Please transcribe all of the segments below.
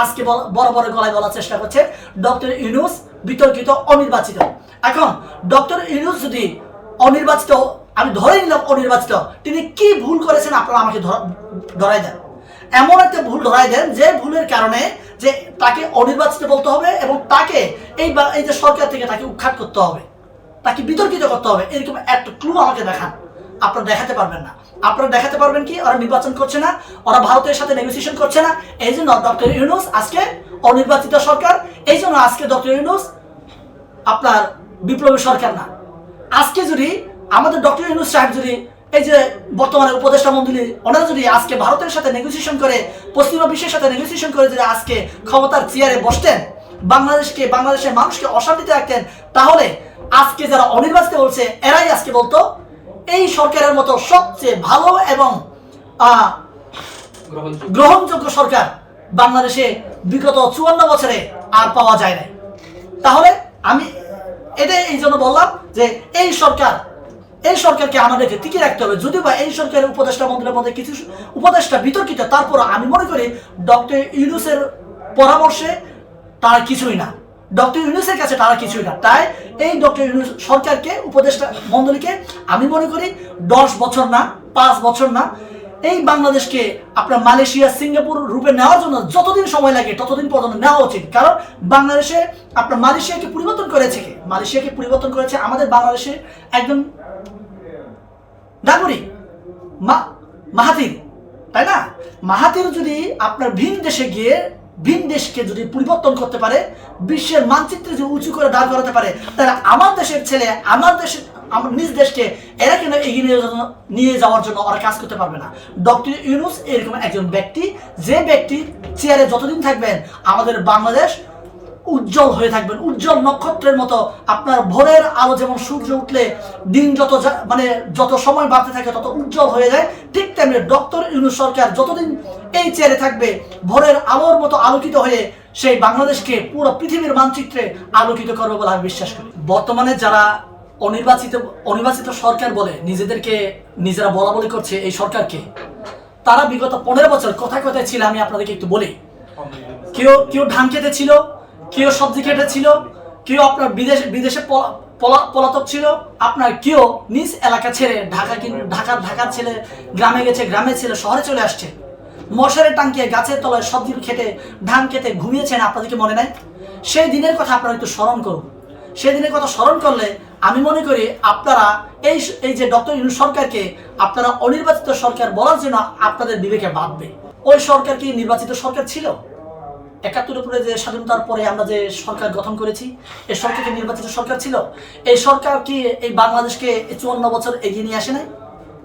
আজকে বড় বড় গলায় বলার চেষ্টা করছে ডক্টর ইউনুস, বিতর্কিত, অনির্বাচিত। এখন ডক্টর ইউনুস যদি অনির্বাচিত, আমি ধরে নিলাম অনির্বাচিত, তিনি কি ভুল করেছেন আপনারা আমাকে ধর- ধরাই দেন। এমন একটা ভুল ধরাই দেন যে ভুলের কারণে যে তাকে অনির্বাচিত বলতে হবে এবং তাকে এই যে সরকার থেকে তাকে উৎখাত করতে হবে, তাকে বিতর্কিত করতে হবে, এরকম একটা ক্লু আমাকে দেখান। আপনারা দেখাতে পারবেন না। আপনারা দেখাতে পারবেন কি, ওরা নির্বাচন করছে না, ওরা ভারতের সাথে নেগোসিয়েশন করছে না। এই জন্য ডক্টর ইউনুস আজকে অনির্বাচিত সরকার, এই জন্য আজকে ডক্টর ইউনুস আপনার বিপ্লবী সরকার না। আজকে যদি আমাদের ডক্টর ইউনুস সাহেব যদি এই যে বর্তমানে উপদেষ্টা মন্ডলী, ওনারা যদি আজকে ভারতের সাথে নেগোসিয়েশন করে, পশ্চিমা বিশ্বের সাথে নেগোসিয়েশন করে যদি আজকে ক্ষমতার চেয়ারে বসতেন, বাংলাদেশকে, বাংলাদেশের মানুষকে অশান্তিতে রাখতেন, তাহলে আজকে যারা অনির্বাচিত বলছে, এরাই আজকে বলতো এই সরকারের মতো সবচেয়ে ভালো এবং গ্রহণযোগ্য। সরকার বাংলাদেশে বিগত চুয়ান্ন বছরে আর পাওয়া যায় না তাহলে আমি এটাই এই জন্য বললাম যে এই সরকার এই সরকারকে আমাদেরকে টিকে রাখতে হবে। যদিও বা এই সরকারের উপদেষ্টা মন্ত্রীর মধ্যে কিছু উপদেষ্টা বিতর্কিত তারপর আমি মনে করি ডক্টর ইউনুসের পরামর্শে তার কিছুই না। ডক্টর ইউনুসের কাছে তারা কিছুই না। তাই এই ডক্টর ইউনুস সরকারকে, উপদেষ্টা মন্ডলীকে আমি মনে করি দশ বছর না, পাঁচ বছর না, এই বাংলাদেশকে আপনার মালয়েশিয়া, সিঙ্গাপুর রূপে নেওয়ার জন্য যতদিন সময় লাগে ততদিন পর্যন্ত নেওয়া উচিত। কারণ বাংলাদেশে আপনার মালয়েশিয়াকে পরিবর্তন করেছে কে? মালয়েশিয়াকে পরিবর্তন করেছে আমাদের বাংলাদেশে একজন নাগরিক, মা মাহাতির তাই না? মাহাতির যদি আপনার ভিন দেশে গিয়ে ভিন দেশকে যদি পরিবর্তন করতে পারে, বিশ্বের মানচিত্রে যদি উঁচু করে দাঁড় করাতে পারে, তাহলে আমার দেশের ছেলে আমার দেশের নিজ দেশকে এরা কেন এগিয়ে নিয়ে যাওয়ার জন্য ওরা কাজ করতে পারবে না? ডক্টর ইউনুস এরকম একজন ব্যক্তি, যে ব্যক্তি চেয়ারে যতদিন থাকবেন, আমাদের বাংলাদেশ উজ্জ্বল হয়ে থাকবেন। উজ্জ্বল নক্ষত্রের মতো আপনার ভোরের আলো যেমন সূর্য উঠলে দিন যত মানে যত সময় বাড়তে থাকে তত উজ্জ্বল হয়ে যায়। ঠিক তেমনি ডক্টর ইউনুস সরকার যতদিন এই চেয়ারে থাকবে, ভোরের আলোর মতো আলোকিত হয়ে সেই বাংলাদেশকে পুরো পৃথিবীর মানচিত্রে আলোকিত করবে বলে আমি বিশ্বাস করি। বর্তমানে যারা অনির্বাচিত অনির্বাচিত সরকার বলে নিজেদেরকে নিজেরা বলা বলি করছে এই সরকারকে, তারা বিগত পনেরো বছর কথায় কথায় ছিল আমি আপনাদেরকে একটু বলি। কেউ কেউ ধান খেতে ছিল কেউ সবজি খেতে ছিল, কেউ আপনার বিদেশ বিদেশে পলা- পলা- পলাতক ছিল, আপনার কেউ নিজ এলাকা ছেড়ে ঢাকা ঢাকা ঢাকার ছেলে গ্রামে গেছে, গ্রামের ছেলে শহরে চলে আসছে। মশারে টাঙ্কিয়ে গাছের তলায় সবজি খেতে ধান খেতে ঘুমিয়েছেন, আপনাদেরকে মনে নাই? সেই দিনের কথা আপনারা একটু স্মরণ করুন। সেই দিনের কথা স্মরণ করলে আমি মনে করি আপনারা এই এই যে ডক্টর ইউনুস সরকারকে আপনারা অনির্বাচিত সরকার বলার জন্য আপনাদের বিবেকে বাঁধবে। ওই সরকার কি নির্বাচিত সরকার ছিল? একাত্তরের পরে যে স্বাধীনতার পরে আমরা যে সরকার গঠন করেছি এই সরকার কি নির্বাচিত সরকার ছিল? এই সরকার কি এই বাংলাদেশকে চুয়ান্ন বছর এগিয়ে নিয়ে আসে নাই?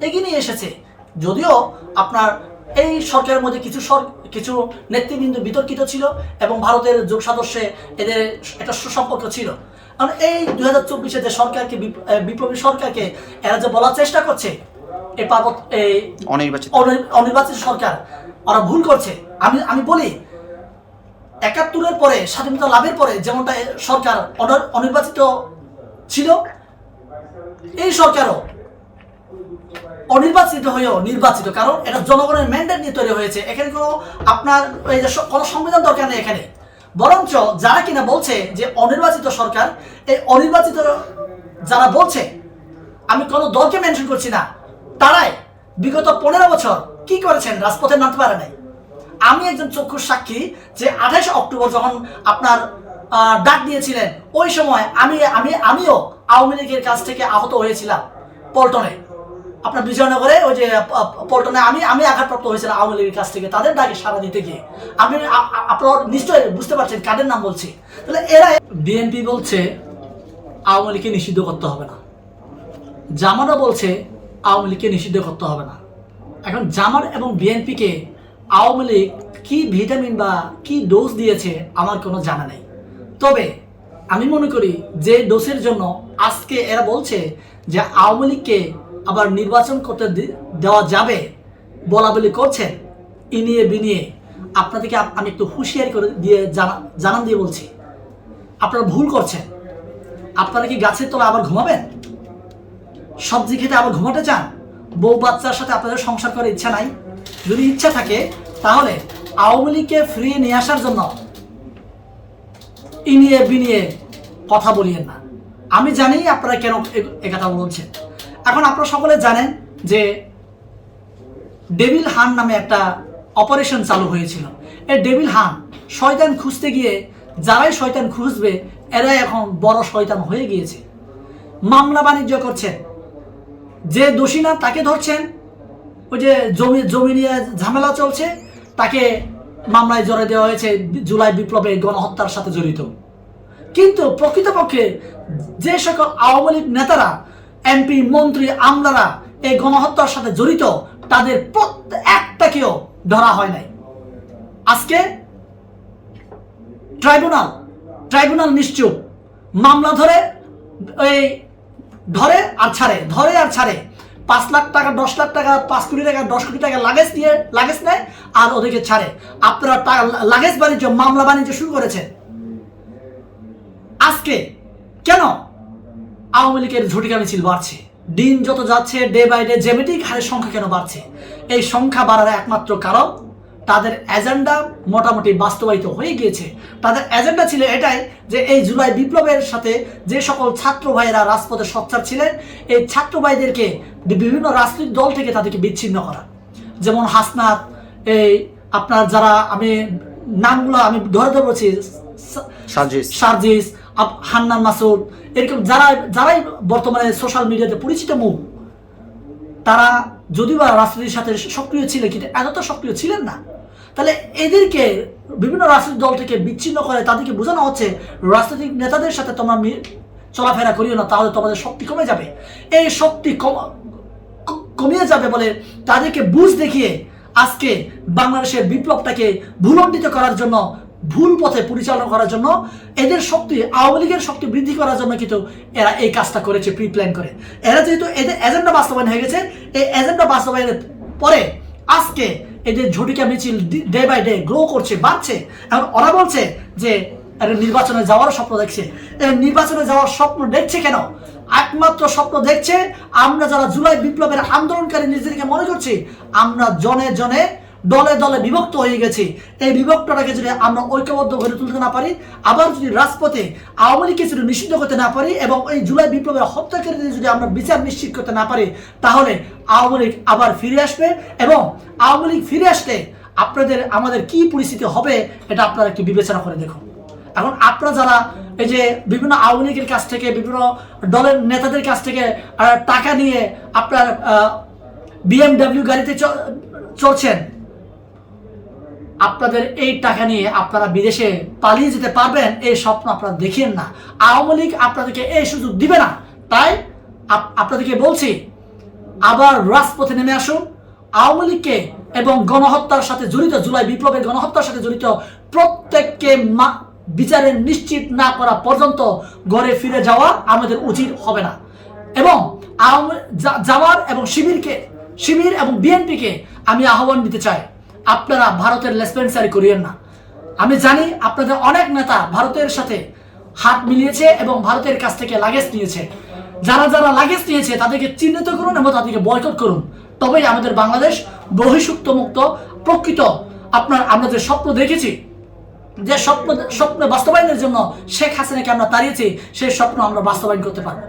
এগিয়ে নিয়ে এসেছে। যদিও আপনার এই সরকারের মধ্যে কিছু সর কিছু নেতৃবৃন্দ বিতর্কিত ছিল এবং ভারতের যোগ সদস্যে এদের একটা সুসম্পর্ক ছিল। কারণ এই দুই হাজার চব্বিশে যে সরকারকে বিপ- বিপ্লবী সরকারকে এরা যে বলার চেষ্টা করছে এই পার্বত এই অনির্বাচিত। অনির্বাচিত সরকার ওরা ভুল করছে। আমি আমি বলি একাত্তরের পরে, স্বাধীনতা লাভের পরে যেমনটা সরকার অনির্বাচিত ছিল, এই সরকারও অনির্বাচিত হয়েও নির্বাচিত, কারণ এটা জনগণের ম্যান্ডেট নিয়ে তৈরি হয়েছে। এখানে কোনো আপনার এই যে কোনো সংবিধান দরকার নেই এখানে। বরঞ্চ যারা কিনা বলছে যে অনির্বাচিত সরকার, এই অনির্বাচিত যারা বলছে, আমি কোনো দলকে মেনশন করছি না, তারাই বিগত পনেরো বছর কি করেছেন? রাজপথে নামতে পারে নাই। আমি একজন চক্ষুর সাক্ষী যে আঠাশ অক্টোবর যখন আপনার ডাক দিয়েছিলেন, ওই সময় আমি আমি, আমিও আওয়ামী লীগের কাছ থেকে আহত হয়েছিলাম পল্টনে। আপনার বিজয়নগরে ওই যে পল্টনে আমি আমি আঘাতপ্রাপ্ত হয়েছিলাম আওয়ামী লীগের কাছ থেকে, তাদের ডাকে সারা দিতে গিয়ে। আপনি আপনার নিশ্চয়ই বুঝতে পারছেন কাদের নাম বলছি। তাহলে এরা বিএনপি বলছে আওয়ামী লীগকে নিষিদ্ধ করতে হবে না। জামানও বলছে আওয়ামী লীগকে নিষিদ্ধ করতে হবে না। এখন জামান এবং বিএনপিকে আওয়ামী লীগ কি ভিটামিন বা কি ডোজ দিয়েছে আমার কোনো জানা নেই। তবে আমি মনে করি যে ডোসের জন্য আজকে এরা বলছে যে আওয়ামী লীগকে আবার নির্বাচন করতে দেওয়া যাবে বলা বলি করছেন। ইনিয়ে বিনিয়ে আপনাদেরকে আমি একটু হুঁশিয়ারি করে দিয়ে জানা জানান দিয়ে বলছি। আপনারা ভুল করছেন। আপনারা কি গাছের তলায় আবার ঘুমাবেন? সবজি খেতে আবার ঘুমাতে চান? বউ বাচ্চার সাথে আপনাদের সংসার করার ইচ্ছা নাই? যদি ইচ্ছা থাকে তাহলে আওয়ামী লীগকে ফিরিয়ে নিয়ে আসার জন্য ইনিয়ে বিনিয়ে কথা বলিয়েন না। আমি জানি আপনারা কেন এ- কথা বলছেন। এখন আপনারা সকলে জানেন যে ডেভিল হান নামে একটা অপারেশন চালু হয়েছিল। এই ডেভিল হান শয়তান খুঁজতে গিয়ে যারাই শয়তান খুঁজবে, এরাই এখন বড় শয়তান হয়ে গিয়েছে। মামলা বাণিজ্য করছেন। যে দোষী না তাকে ধরছেন, ওই যে জমি জমি নিয়ে ঝামেলা চলছে তাকে মামলায় জড়াই দেওয়া হয়েছে জুলাই বিপ্লবে গণহত্যার সাথে জড়িত। কিন্তু প্রকৃতপক্ষে যে সকল আওয়ামী লীগ নেতারা, এমপি, মন্ত্রী, আমলারা এই গণহত্যার সাথে জড়িত, তাদের একটাকেও ধরা হয় নাই। আজকে ট্রাইব্যুনাল ট্রাইব্যুনাল নিশ্চুপ। মামলা ধরে, এই ধরে আর ছাড়ে, ধরে আর ছাড়ে। পাঁচ লাখ টাকা, দশ লাখ টাকা, পাঁচ কোটি টাকা, দশ কোটি টাকা লাগেজ দিয়ে, লাগেজ নেয় আর ওদেরকে ছাড়ে। আপনারা লাগেজ বাণিজ্য, মামলা বাণিজ্য শুরু করেছেন। আজকে কেন আওয়ামী লীগের ঝুটিকা মিছিল বাড়ছে? দিন যত যাচ্ছে ডে বাই ডে জেমেটিক হারের সংখ্যা কেন বাড়ছে? এই সংখ্যা বাড়ার একমাত্র কারণ তাদের এজেন্ডা মোটামুটি বাস্তবায়িত হয়ে গিয়েছে। তাদের এজেন্ডা ছিল এটাই যে এই জুলাই বিপ্লবের সাথে যে সকল ছাত্র ভাইয়েরা রাজপথে সচ্চার ছিলেন এই ছাত্র ভাইদেরকে বিভিন্ন রাজনৈতিক দল থেকে তাদেরকে বিচ্ছিন্ন করা। যেমন হাসনাত এই আপনার যারা আমি নামগুলো আমি ধরে ধরে বলছি সার্জিস। আপ- হান্নান মাসুদ এরকম যারা যারাই বর্তমানে সোশ্যাল মিডিয়াতে পরিচিত মুখ তারা যদিও বা রাজনীতির সাথে সক্রিয় ছিলেন, কিন্তু এতটা সক্রিয় ছিলেন না। তাহলে এদেরকে বিভিন্ন রাজনৈতিক দল থেকে বিচ্ছিন্ন করে তাদেরকে বোঝানো হচ্ছে, রাজনৈতিক নেতাদের সাথে তোমরা চলাফেরা করিও না, তাহলে তোমাদের শক্তি কমে যাবে। এই শক্তি কম- কমিয়ে যাবে বলে তাদেরকে বুঝ দেখিয়ে আজকে বাংলাদেশের বিপ্লবটাকে ভুলণ্ডিত করার জন্য ভুল পথে পরিচালনা করার জন্য এদের শক্তি, আওয়ামী লীগের শক্তি বৃদ্ধি করার জন্য কিন্তু এরা এই কাজটা করেছে প্রি প্ল্যান করে। এরা যেহেতু এদের এজেন্ডা বাস্তবায়ন হয়ে গেছে, এই এজেন্ডা বাস্তবায়নের পরে আজকে এদের ঝটিকা মিছিল ডে বাই ডে গ্রো করছে, বাড়ছে। এখন ওরা বলছে যে, এরা নির্বাচনে যাওয়ার স্বপ্ন দেখছে। নির্বাচনে যাওয়ার স্বপ্ন দেখছে কেন? একমাত্র স্বপ্ন দেখছে, আমরা যারা জুলাই বিপ্লবের আন্দোলনকারী নিজেদেরকে মনে করছি, আমরা জনে জনে দলে দলে বিভক্ত হয়ে গেছে। এই বিভক্তটাকে যদি আমরা ঐক্যবদ্ধ গড়ে তুলতে না পারি, আবার যদি রাজপথে আওয়ামী লীগকে যদি নিষিদ্ধ করতে না পারি এবং এই জুলাই বিপ্লবের হত্যাকারীদের যদি আমরা বিচার নিশ্চিত করতে না পারি, তাহলে আওয়ামী লীগ আবার ফিরে আসবে এবং আওয়ামী লীগ ফিরে আসলে আপনাদের, আমাদের কি পরিস্থিতি হবে এটা আপনারা একটু বিবেচনা করে দেখুন। এখন আপনারা যারা এই যে বিভিন্ন আওয়ামী লীগের কাছ থেকে, বিভিন্ন দলের নেতাদের কাছ থেকে টাকা নিয়ে আপনার বিএমডাব্লিউ গাড়িতে চলছেন আপনাদের এই টাকা নিয়ে আপনারা বিদেশে পালিয়ে যেতে পারবেন, এই স্বপ্ন আপনারা দেখিয়েন না। আওয়ামী লীগ আপনাদেরকে এই সুযোগ দিবে না। তাই আপ- আপনাদেরকে বলছি, আবার রাজপথে নেমে আসুন। আওয়ামী লীগকে এবং গণহত্যার সাথে জড়িত, জুলাই বিপ্লবের গণহত্যার সাথে জড়িত প্রত্যেককে বিচারে নিশ্চিত না করা পর্যন্ত ঘরে ফিরে যাওয়া আমাদের উচিত হবে না। এবং আওয়ামী জামাত এবং শিবিরকে, শিবির এবং বিএনপিকে আমি আহ্বান দিতে চাই। আপনারা ভারতের লেসপেন্সারি করিয়েন না। আমি জানি আপনাদের অনেক নেতা ভারতের সাথে হাত মিলিয়েছে এবং ভারতের কাছ থেকে লাগেজ নিয়েছে। যারা যারা লাগেজ নিয়েছে, তাদেরকে চিহ্নিত করুন এবং তাদেরকে বয়কট করুন। তবেই আমাদের বাংলাদেশ বহিঃসুক্ত মুক্ত প্রকৃত। আপনার, আমরা যে স্বপ্ন দেখেছি, যে স্বপ্ন স্বপ্ন বাস্তবায়নের জন্য শেখ হাসিনাকে আমরা তাড়িয়েছি, সেই স্বপ্ন আমরা বাস্তবায়ন করতে পারব।